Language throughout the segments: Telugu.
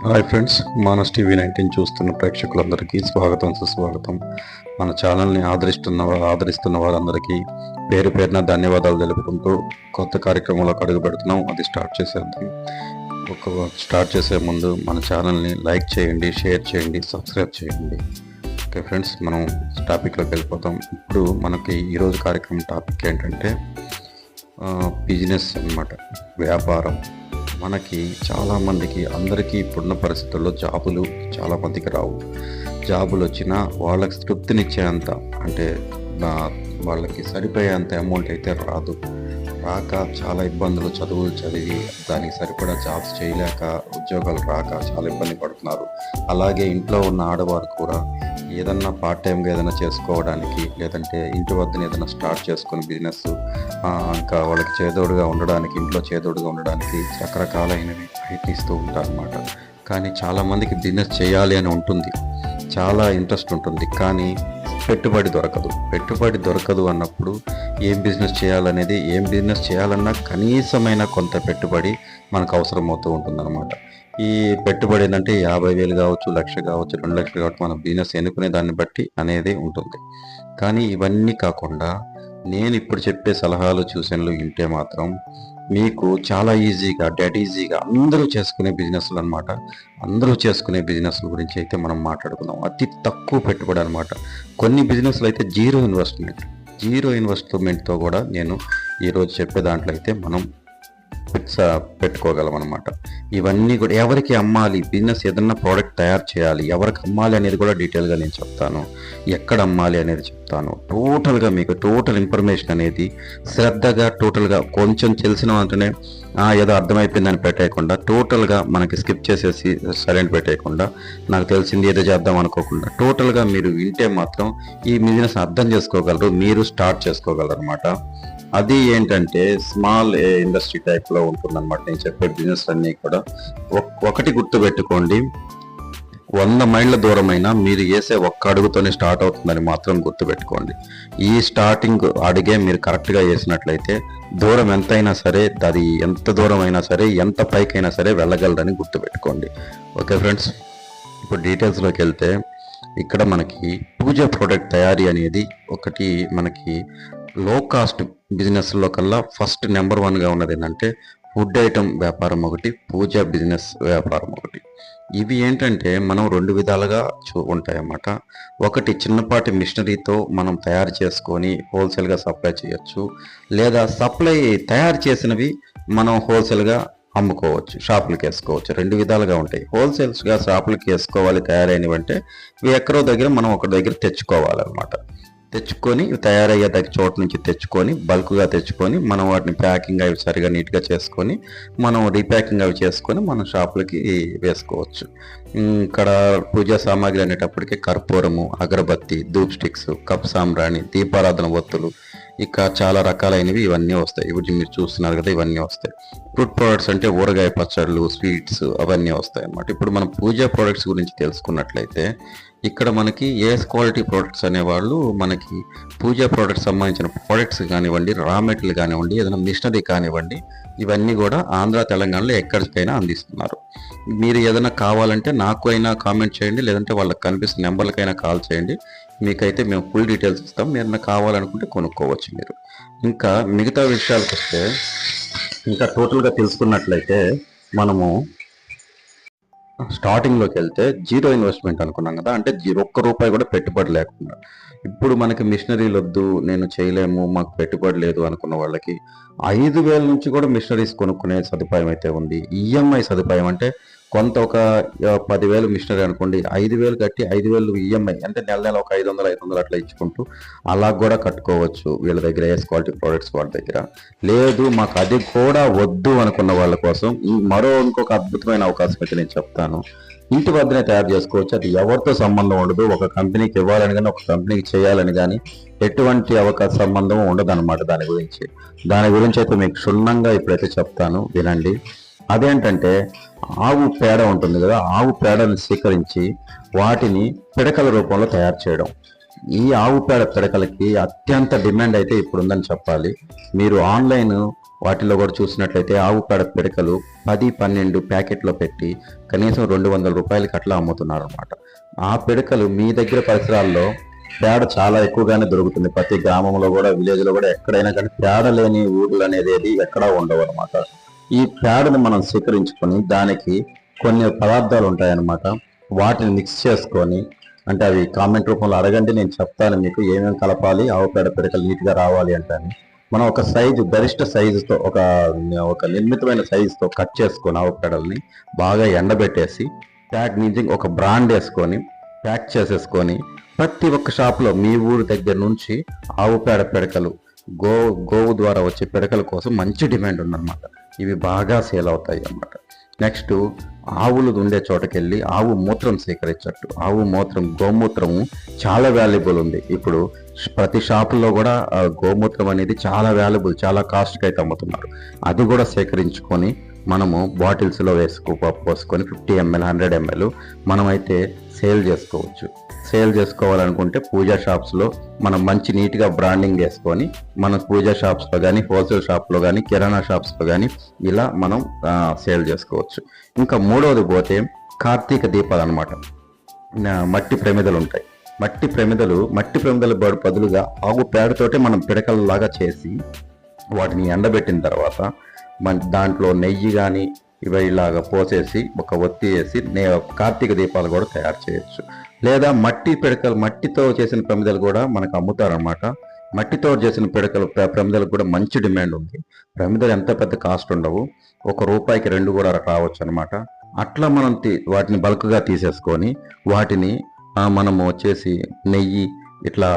Hi friends Manas TV nineteen చూస్తున్న ప్రేక్షకులందరికీ స్వాగతం సుస్వాగతం. మన ఛానల్ని ఆదరిస్తున్న ఆదరిస్తున్న వారందరికీ పేరు పేరున ధన్యవాదాలు తెలుపుకుంటూ కొత్త కార్యక్రమంలో అడుగు పెడుతున్నాం. అది స్టార్ట్ చేసేద్దాం. ఒక స్టార్ట్ చేసే ముందు మన ఛానల్ని లైక్ చేయండి షేర్ చేయండి సబ్స్క్రైబ్ చేయండి. ఓకే ఫ్రెండ్స్ మనం టాపిక్లోకి వెళ్ళిపోతాం. ఇప్పుడు మనకి ఈరోజు కార్యక్రమం టాపిక్ ఏంటంటే బిజినెస్ అన్నమాట. వ్యాపారం. మనకి చాలామందికి అందరికీ ఇప్పుడున్న పరిస్థితుల్లో జాబులు చాలామందికి రావు. జాబులు వచ్చినా వాళ్ళకి తృప్తినిచ్చేంత అంటే వాళ్ళకి సరిపోయేంత అమౌంట్ అయితే రాదు. రాక చాలా ఇబ్బందులు చదువులు చదివి దానికి సరిపడా జాబ్స్ చేయలేక ఉద్యోగాలు రాక చాలా ఇబ్బంది పడుతున్నారు. అలాగే ఇంట్లో ఉన్న ఆడవారు కూడా ఏదన్నా పార్ట్ టైంగా ఏదైనా చేసుకోవడానికి లేదంటే ఇంటి వద్దన ఏదైనా స్టార్ట్ చేసుకొని బిజినెస్ ఇంకా వాళ్ళకి చేదోడుగా ఉండడానికి ఇంట్లో చేదోడుగా ఉండడానికి రకరకాలైనవి ప్రయత్నిస్తూ ఉంటారన్నమాట. కానీ చాలామందికి బిజినెస్ చేయాలి అని ఉంటుంది. చాలా ఇంట్రెస్ట్ ఉంటుంది. కానీ పెట్టుబడి దొరకదు. పెట్టుబడి దొరకదు అన్నప్పుడు ఏం బిజినెస్ చేయాలనేది ఏం బిజినెస్ చేయాలన్నా కనీసమైన కొంత పెట్టుబడి మనకు అవసరం అవుతూ ఉంటుందన్నమాట. ఈ పెట్టుబడి ఏంటంటే యాభై వేలు కావచ్చు లక్ష కావచ్చు రెండు లక్షలు కావచ్చు మనం బిజినెస్ ఎన్నుకునే దాన్ని బట్టి అనేది ఉంటుంది. కానీ ఇవన్నీ కాకుండా నేను ఇప్పుడు చెప్పే సలహాలు సూచనలు వింటే మాత్రం మీకు చాలా ఈజీగా డెడ్ ఈజీగా అందరూ చేసుకునే బిజినెస్లు అనమాట అందరూ చేసుకునే బిజినెస్ల గురించి అయితే మనం మాట్లాడుకుందాం. అతి తక్కువ పెట్టుబడి అనమాట కొన్ని బిజినెస్లు అయితే జీరో ఇన్వెస్ట్మెంట్. జీరో ఇన్వెస్ట్మెంట్తో కూడా నేను ఈరోజు చెప్పే దాంట్లో అయితే మనం పెట్టుకోగలం అనమాట ఇవన్నీ కూడా ఎవరికి అమ్మాలి? బిజినెస్ ఏదన్నా ప్రోడక్ట్ తయారు చేయాలి. ఎవరికి అమ్మాలి అనేది కూడా డీటెయిల్గా నేను చెప్తాను. ఎక్కడ అమ్మాలి అనేది చెప్తాను. టోటల్గా మీకు టోటల్ ఇన్ఫర్మేషన్ అనేది శ్రద్ధగా టోటల్గా కొంచెం తెలిసిన వెంటనే "ఆ, ఏదో అర్థమైపోయిందని పెట్టేయకుండా టోటల్గా మనకి స్కిప్ చేసేసి సైలెంట్ పెట్టేయకుండా నాకు తెలిసింది ఏదో చేద్దాం అనుకోకుండా టోటల్గా మీరు వింటే మాత్రం ఈ బిజినెస్ అర్థం చేసుకోగలరు మీరు స్టార్ట్ చేసుకోగలరు అనమాట అది ఏంటంటే స్మాల్ ఇండస్ట్రీ టైప్లో ఉంటుందన్నమాట. నేను చెప్పే బిజినెస్ అన్నీ కూడా. ఒక్- ఒకటి గుర్తు పెట్టుకోండి వంద మైళ్ళ దూరమైనా మీరు వేసే ఒక్క అడుగుతోనే స్టార్ట్ అవుతుందని మాత్రం గుర్తుపెట్టుకోండి. ఈ స్టార్టింగ్ అడిగే మీరు కరెక్ట్గా వేసినట్లయితే దూరం ఎంతైనా సరే అది ఎంత దూరం అయినా సరే ఎంత పైకైనా సరే వెళ్ళగలరని గుర్తు పెట్టుకోండి ఓకే ఫ్రెండ్స్? ఇప్పుడు డీటెయిల్స్లోకి వెళ్తే ఇక్కడ మనకి పూజ ప్రోడక్ట్ తయారీ అనేది ఒకటి మనకి లో కాస్ట్ బిజినెస్లో కల్లా ఫస్ట్ నెంబర్ వన్గా ఉన్నది ఏంటంటే ఫుడ్ ఐటమ్ వ్యాపారం ఒకటి పూజ బిజినెస్ వ్యాపారం ఒకటి. ఇవి ఏంటంటే మనం రెండు విధాలుగా చూ ఉంటాయన్నమాట. ఒకటి చిన్నపాటి మిషనరీతో మనం తయారు చేసుకొని హోల్సేల్గా సప్లై చేయొచ్చు. లేదా సప్లై తయారు చేసినవి మనం హోల్సేల్గా అమ్ముకోవచ్చు షాపులకి వేసుకోవచ్చు. రెండు విధాలుగా ఉంటాయి. హోల్సేల్స్గా షాపులకి వేసుకోవాలి తయారైనవి అంటే ఇవి ఎక్కడో దగ్గర మనం ఒక దగ్గర తెచ్చుకోవాలన్నమాట. తెచ్చుకొని ఇవి తయారయ్యే దగ్గర చోట నుంచి తెచ్చుకొని బల్క్గా తెచ్చుకొని మనం వాటిని ప్యాకింగ్ అవి సరిగా నీట్గా చేసుకొని మనం రీప్యాకింగ్ అవి చేసుకొని మనం షాపులకి వేసుకోవచ్చు. ఇక్కడ పూజా సామాగ్రి అనేటప్పటికి కర్పూరము అగరబత్తి ధూప్ స్టిక్స్ కప్ సాంబ్రాణి దీపారాధన ఒత్తులు ఇక చాలా రకాలైనవి ఇవన్నీ వస్తాయి. ఇప్పుడు మీరు చూస్తున్నారు కదా ఇవన్నీ వస్తాయి. ఫ్రూట్ ప్రోడక్ట్స్ అంటే ఊరగాయ పచ్చళ్ళు స్వీట్స్ అవన్నీ వస్తాయి అన్నమాట ఇప్పుడు మనం పూజా ప్రోడక్ట్స్ గురించి తెలుసుకున్నట్లయితే ఇక్కడ మనకి ఏ క్వాలిటీ ప్రోడక్ట్స్ అనేవాళ్ళు మనకి పూజా ప్రోడక్ట్స్ సంబంధించిన ప్రోడక్ట్స్ కానివ్వండి రా మెటీరియల్ కానివ్వండి ఏదైనా మిషనరీ కానివ్వండి ఇవన్నీ కూడా ఆంధ్ర తెలంగాణలో ఎక్కడికైనా అందిస్తున్నారు. మీరు ఏదైనా కావాలంటే నాకు అయినా కామెంట్ చేయండి లేదంటే వాళ్ళకి కనిపిస్తున్న నెంబర్లకైనా కాల్ చేయండి. మీకైతే మేము ఫుల్ డీటెయిల్స్ ఇస్తాం. మీరు ఏదైనా కావాలనుకుంటే కొనుక్కోవచ్చు మీరు. ఇంకా మిగతా విషయాలకు వస్తే ఇంకా టోటల్గా తెలుసుకున్నట్లయితే మనము స్టార్టింగ్లోకి వెళ్తే జీరో ఇన్వెస్ట్మెంట్ అనుకున్నాం కదా అంటే ఒక్క రూపాయి కూడా పెట్టుబడి లేకుండా. ఇప్పుడు మనకి మిషనరీలు వద్దు నేను చేయలేము మాకు పెట్టుబడి లేదు అనుకున్న వాళ్ళకి ఐదు వేల నుంచి కూడా మిషనరీస్ కొనుక్కునే సదుపాయం అయితే ఉంది. ఈఎంఐ సదుపాయం అంటే కొంత ఒక పదివేలు మిషనరీ అనుకోండి ఐదు వేలు కట్టి ఐదు వేలు ఈఎంఐ అంటే నెల నెల ఒక ఐదు వందలు ఐదు వందలు అట్లా ఇచ్చుకుంటూ అలా కూడా కట్టుకోవచ్చు వీళ్ళ దగ్గర ఎస్ క్వాలిటీ ప్రోడక్ట్స్ వాళ్ళ దగ్గర. లేదు మాకు అది కూడా వద్దు అనుకున్న వాళ్ళ కోసం ఈ మరో ఇంకొక అద్భుతమైన అవకాశం అయితే నేను చెప్తాను. ఇంటి వద్దనే తయారు చేసుకోవచ్చు. అది ఎవరితో సంబంధం ఉండదు. ఒక కంపెనీకి ఇవ్వాలని కానీ ఒక కంపెనీకి చేయాలని కానీ ఎటువంటి అవకాశ సంబంధం ఉండదు అనమాట దాని గురించి. దాని గురించి అయితే మీకు క్షుణ్ణంగా ఇప్పుడైతే చెప్తాను. వినండి. అదేంటంటే ఆవు పేడ ఉంటుంది కదా ఆవు పేడను స్వీకరించి వాటిని పిడకల రూపంలో తయారు చేయడం. ఈ ఆవు పేడ పిడకలకి అత్యంత డిమాండ్ అయితే ఇప్పుడు ఉందని చెప్పాలి. మీరు ఆన్లైన్ వాటిలో కూడా చూసినట్లయితే ఆవు పేడ పిడకలు పది పన్నెండు ప్యాకెట్లో పెట్టి కనీసం రెండు వందల రూపాయలకి అట్లా అమ్ముతున్నారు అనమాట ఆ పిడకలు మీ దగ్గర పరిసరాల్లో పేడ చాలా ఎక్కువగానే దొరుకుతుంది. ప్రతి గ్రామంలో కూడా విలేజ్లో కూడా ఎక్కడైనా కానీ పేడ లేని ఊర్లు అనేది ఎక్కడా ఉండవు అనమాట ఈ పేడను మనం స్వీకరించుకొని దానికి కొన్ని పదార్థాలు ఉంటాయన్నమాట వాటిని మిక్స్ చేసుకొని అంటే అవి కామెంట్ రూపంలో అడగండి నేను చెప్తాను మీకు ఏమేమి కలపాలి ఆవు పేడ పిడకలు నీట్గా రావాలి అంటే అని. మనం ఒక సైజు గరిష్ట సైజుతో ఒక ఒక నిర్మితమైన సైజుతో కట్ చేసుకొని ఆవు పేడల్ని బాగా ఎండబెట్టేసి ప్యాక్ నుంచి ఒక బ్రాండ్ వేసుకొని ప్యాక్ చేసేసుకొని ప్రతి ఒక్క షాప్లో మీ ఊరు దగ్గర నుంచి ఆవు పేడ పిడకలు గో గోవు ద్వారా వచ్చే పిడకల కోసం మంచి డిమాండ్ ఉందన్నమాట ఇవి బాగా సేల్ అవుతాయి అన్నమాట. నెక్స్ట్ ఆవులు ఉండే చోటకెళ్ళి ఆవు మూత్రం సేకరించట్టు. ఆవు మూత్రం గోమూత్రము చాలా వాల్యుబుల్ ఉంది. ఇప్పుడు ప్రతి షాపుల్లో కూడా గోమూత్రం అనేది చాలా వాల్యుబుల్ చాలా కాస్ట్కి అయితే అమ్ముతున్నారు. అది కూడా సేకరించుకొని మనము బాటిల్స్లో వేసుకో పోసుకొని ఫిఫ్టీ ఎంఎల్ హండ్రెడ్ ఎంఎల్ మనమైతే సేల్ చేసుకోవచ్చు. సేల్ చేసుకోవాలనుకుంటే పూజా షాప్స్లో మనం మంచి నీట్గా బ్రాండింగ్ వేసుకొని మన పూజా షాప్స్లో కానీ హోల్సేల్ షాప్లో కానీ కిరాణా షాప్స్లో కానీ ఇలా మనం సేల్ చేసుకోవచ్చు. ఇంకా మూడవది పోతే కార్తీక దీపాలు అనమాట మట్టి ప్రమిదలు ఉంటాయి. మట్టి ప్రమిదలు మట్టి ప్రమిదల బడు బదులుగా ఆవు పేడతోటే మనం పిడకలలాగా చేసి వాటిని ఎండబెట్టిన తర్వాత మన దాంట్లో నెయ్యి కానీ ఇవి ఇలాగా పోసేసి ఒక ఒత్తి వేసి నే కార్తీక దీపాలు కూడా తయారు చేయొచ్చు. లేదా మట్టి పిడకలు మట్టితో చేసిన ప్రమిదలు కూడా మనకు అమ్ముతారనమాట మట్టితో చేసిన పిడకలు ప్రమిదలకు కూడా మంచి డిమాండ్ ఉంది. ప్రమిదలు ఎంత పెద్ద కాస్ట్ ఉండవు. ఒక రూపాయికి రెండు కూడా రావచ్చు అనమాట అట్లా మనం వాటిని బల్క్గా తీసేసుకొని వాటిని మనము వచ్చేసి నెయ్యి ఇట్లా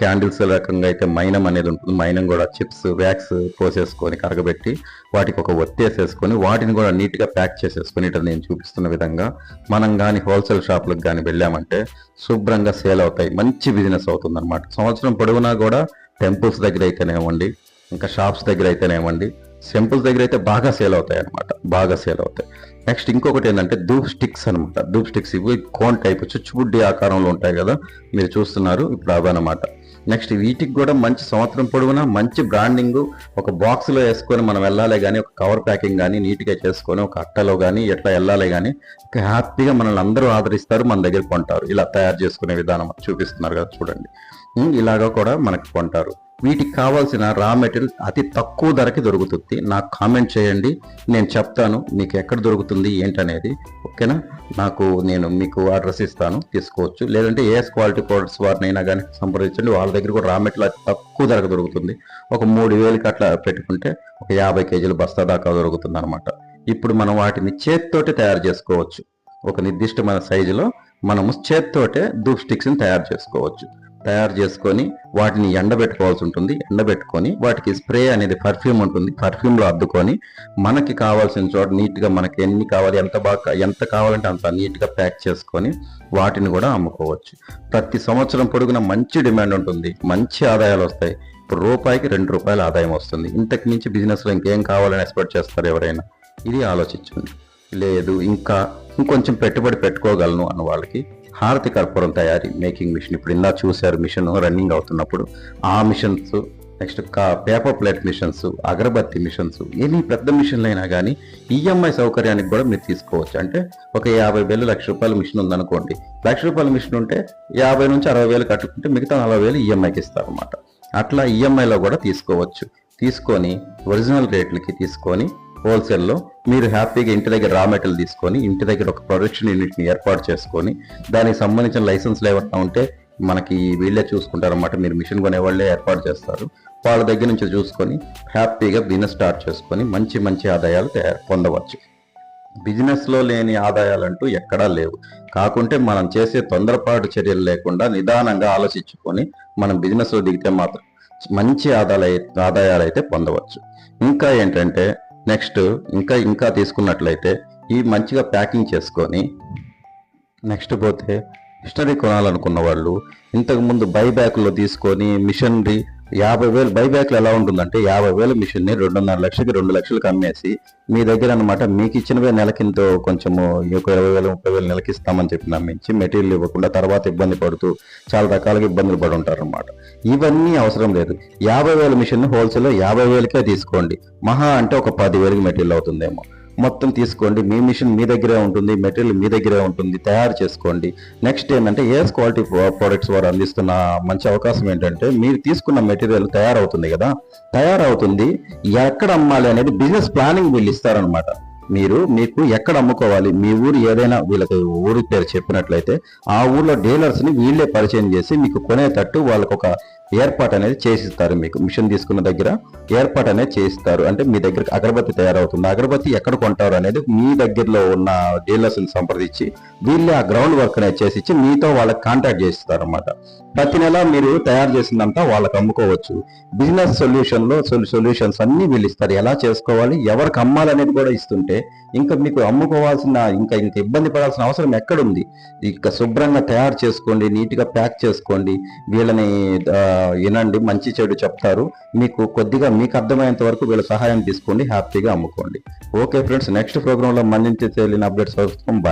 క్యాండిల్స్ రకంగా అయితే మైనం అనేది ఉంటుంది మైనం కూడా చిప్స్ వ్యాక్స్ పోసేసుకొని కరగబెట్టి వాటికి ఒక ఒత్తేసేసుకొని వాటిని కూడా నీట్గా ప్యాక్ చేసేసుకొని ఇట్లా నేను చూపిస్తున్న విధంగా మనం కానీ హోల్సేల్ షాపులకు కానీ వెళ్ళామంటే శుభ్రంగా సేల్ అవుతాయి. మంచి బిజినెస్ అవుతుందన్నమాట. సంవత్సరం పొడవునా కూడా టెంపుల్స్ దగ్గర అయితేనేవ్వండి ఇంకా షాప్స్ దగ్గర అయితేనేవ్వండి సింపుల్స్ దగ్గర అయితే బాగా సేల్ అవుతాయి అనమాట బాగా సేల్ అవుతాయి. నెక్స్ట్ ఇంకొకటి ఏంటంటే ధూప్ స్టిక్స్ అనమాట ధూప్ స్టిక్స్ ఇవి కోన్ టైప్ చుచ్చుబుడ్డి ఆకారంలో ఉంటాయి కదా మీరు చూస్తున్నారు ఇప్పుడు అవన్నమాట నెక్స్ట్ వీటికి కూడా మంచి సంవత్సరం పొడవునా మంచి బ్రాండింగ్ ఒక బాక్స్లో వేసుకొని మనం వెళ్ళాలి కానీ ఒక కవర్ ప్యాకింగ్ కానీ నీట్గా చేసుకొని ఒక అట్టలో కానీ ఎట్లా వెళ్ళాలి కానీ హ్యాపీగా మనల్ని అందరూ ఆదరిస్తారు మన దగ్గర కొంటారు. ఇలా తయారు చేసుకునే విధానం చూపిస్తున్నారు కదా చూడండి. ఇలాగా కూడా మనకి కొంటారు. వీటికి కావాల్సిన రా మెటీరియల్ అతి తక్కువ ధరకి దొరుకుతుంది. నాకు కామెంట్ చేయండి. నేను చెప్తాను మీకు ఎక్కడ దొరుకుతుంది ఏంటనేది. ఓకేనా? నాకు నేను మీకు అడ్రస్ ఇస్తాను తీసుకోవచ్చు. లేదంటే ఏఎస్ క్వాలిటీ ప్రొడక్ట్స్ వారినైనా కానీ సంప్రదించండి. వాళ్ళ దగ్గర కూడా రా మెటీరియల్ అతి తక్కువ ధరకు దొరుకుతుంది. ఒక మూడు వేలకి అట్లా పెట్టుకుంటే ఒక యాభై కేజీల బస్తా దాకా దొరుకుతుంది అనమాట ఇప్పుడు మనం వాటిని చేత్తోటే తయారు చేసుకోవచ్చు. ఒక నిర్దిష్టమైన సైజులో మనము చేత్తోటే దూప్ స్టిక్స్ని తయారు చేసుకోవచ్చు. తయారు చేసుకొని వాటిని ఎండబెట్టుకోవాల్సి ఉంటుంది. ఎండబెట్టుకొని వాటికి స్ప్రే అనేది పర్ఫ్యూమ్ ఉంటుంది. పర్ఫ్యూమ్లో అద్దుకొని మనకి కావాల్సిన చోట నీట్గా మనకి ఎన్ని కావాలి ఎంత బాగా ఎంత కావాలంటే అంత నీట్గా ప్యాక్ చేసుకొని వాటిని కూడా అమ్ముకోవచ్చు. ప్రతి సంవత్సరం పొడుగున మంచి డిమాండ్ ఉంటుంది. మంచి ఆదాయాలు వస్తాయి. ఇప్పుడు రూపాయికి రెండు రూపాయల ఆదాయం వస్తుంది. ఇంతకు మించి బిజినెస్లో ఇంకేం కావాలని ఎక్స్పెక్ట్ చేస్తారు ఎవరైనా? ఇది ఆలోచించండి లేదు ఇంకా ఇంకొంచెం పెట్టుబడి పెట్టుకోగలను అన్న వాళ్ళకి హారతి కర్పూరం తయారీ మేకింగ్ మిషన్. ఇప్పుడు ఇలా చూశారు మిషన్ రన్నింగ్ అవుతున్నప్పుడు. ఆ మిషన్స్ నెక్స్ట్ కా పేపర్ ప్లేట్ మిషన్స్ అగరబత్తి మిషన్స్ ఎన్ని పెద్ద మిషన్లు అయినా కానీ ఈఎంఐ సౌకర్యానికి కూడా మీరు తీసుకోవచ్చు. అంటే ఒక యాభై వేలు లక్ష రూపాయల మిషన్ ఉందనుకోండి. లక్ష రూపాయల మిషన్ ఉంటే యాభై నుంచి అరవై వేలు కట్టుకుంటే మిగతా నలభై వేలు ఈఎంఐకి ఇస్తారన్నమాట. అట్లా ఈఎంఐలో కూడా తీసుకోవచ్చు. తీసుకొని ఒరిజినల్ రేట్లకి తీసుకొని హోల్సేల్లో మీరు హ్యాపీగా ఇంటి దగ్గర రా మెటీరియల్ తీసుకొని ఇంటి దగ్గర ఒక ప్రొడక్షన్ యూనిట్ని ఏర్పాటు చేసుకొని దానికి సంబంధించిన లైసెన్స్లు ఏమన్నా ఉంటే మనకి వీళ్ళే చూసుకుంటారన్నమాట. మీరు మిషన్ కొనే వాళ్ళే ఏర్పాటు చేస్తారు. వాళ్ళ దగ్గర నుంచి చూసుకొని హ్యాపీగా బిజినెస్ స్టార్ట్ చేసుకొని మంచి మంచి ఆదాయాలు తయారు పొందవచ్చు. బిజినెస్లో లేని లేని ఆదాయాలంటూ ఎక్కడా లేవు. కాకుంటే మనం చేసే తొందరపాటు చర్యలు లేకుండా నిదానంగా ఆలోచించుకొని మనం బిజినెస్లో దిగితే మాత్రం మంచి ఆదాయాలు ఆదాయాలు అయితే పొందవచ్చు. ఇంకా ఏంటంటే నెక్స్ట్ ఇంకా ఇంకా తీసుకున్నట్లయితే ఈ మంచిగా ప్యాకింగ్ చేసుకొని నెక్స్ట్ పోతే మిషనరీ కొనాలనుకున్న వాళ్ళు ఇంతకుముందు బైబ్యాక్లో తీసుకొని మిషనరీ యాభై వేలు బైబ్యాక్లు ఎలా ఉంటుందంటే యాభై వేల మిషన్ని రెండున్నర లక్షలకి రెండు లక్షలకు అమ్మేసి మీ దగ్గర అనమాట మీకు ఇచ్చినవే నెలకింతో కొంచెము ఒక ఇరవై వేలు ముప్పై వేలు నెలకి ఇస్తామని చెప్పి నమ్మించి మెటీరియల్ ఇవ్వకుండా తర్వాత ఇబ్బంది పడుతూ చాలా రకాలుగా ఇబ్బందులు పడి ఉంటారు అనమాట ఇవన్నీ అవసరం లేదు. యాభై వేల మిషన్ హోల్సేల్ యాభై వేలకే తీసుకోండి. మహా అంటే ఒక పది వేలకి మెటీరియల్ అవుతుందేమో. మొత్తం తీసుకోండి. మీ మిషన్ మీ దగ్గరే ఉంటుంది. మెటీరియల్ మీ దగ్గరే ఉంటుంది. తయారు చేసుకోండి. నెక్స్ట్ ఏంటంటే ఏఎస్ క్వాలిటీ ప్రోడక్ట్స్ వారు అందిస్తున్న మంచి అవకాశం ఏంటంటే మీరు తీసుకున్న మెటీరియల్ తయారవుతుంది కదా. తయారవుతుంది. ఎక్కడ అమ్మాలి అనేది బిజినెస్ ప్లానింగ్ వీళ్ళు ఇస్తారనమాట మీరు మీకు ఎక్కడ అమ్ముకోవాలి? మీ ఊరు ఏదైనా వీళ్ళకి ఊరి పేరు చెప్పినట్లయితే ఆ ఊర్లో డీలర్స్ని వీళ్ళే పరిచయం చేసి మీకు కొనేటట్టు వాళ్ళకు ఒక ఏర్పాటు అనేది చేసిస్తారు మీకు. మిషన్ తీసుకున్న దగ్గర ఏర్పాటు అనేది చేయిస్తారు అంటే మీ దగ్గర అగరబత్తి తయారవుతుంది. అగరబత్తి ఎక్కడ కొంటారు అనేది మీ దగ్గరలో ఉన్న డీలర్స్ని సంప్రదించి వీళ్ళే ఆ గ్రౌండ్ వర్క్ అనేది చేసి ఇచ్చి మీతో వాళ్ళకి కాంటాక్ట్ చేస్తారు అనమాట ప్రతి నెల మీరు తయారు చేసిందంతా వాళ్ళకి అమ్ముకోవచ్చు. బిజినెస్ సొల్యూషన్లో సొల్యూషన్స్ అన్ని వీళ్ళు ఇస్తారు. ఎలా చేసుకోవాలి ఎవరికి అమ్మాలనేది కూడా ఇస్తుంటే ఇంకా మీకు అమ్ముకోవాల్సిన ఇంకా ఇంత ఇబ్బంది పడాల్సిన అవసరం ఎక్కడుంది? ఇంకా శుభ్రంగా తయారు చేసుకోండి నీట్గా ప్యాక్ చేసుకోండి వీళ్ళని వినండి మంచి చెడు చెప్తారు. మీకు కొద్దిగా మీకు అర్థమయ్యేంత వరకు వీళ్ళ సహాయం తీసుకోండి హ్యాపీగా అమ్ముకోండి. ఓకే ఫ్రెండ్స్ నెక్స్ట్ ప్రోగ్రామ్లో మళ్ళీ తెలియని అప్డేట్స్ వస్తాం బాయ్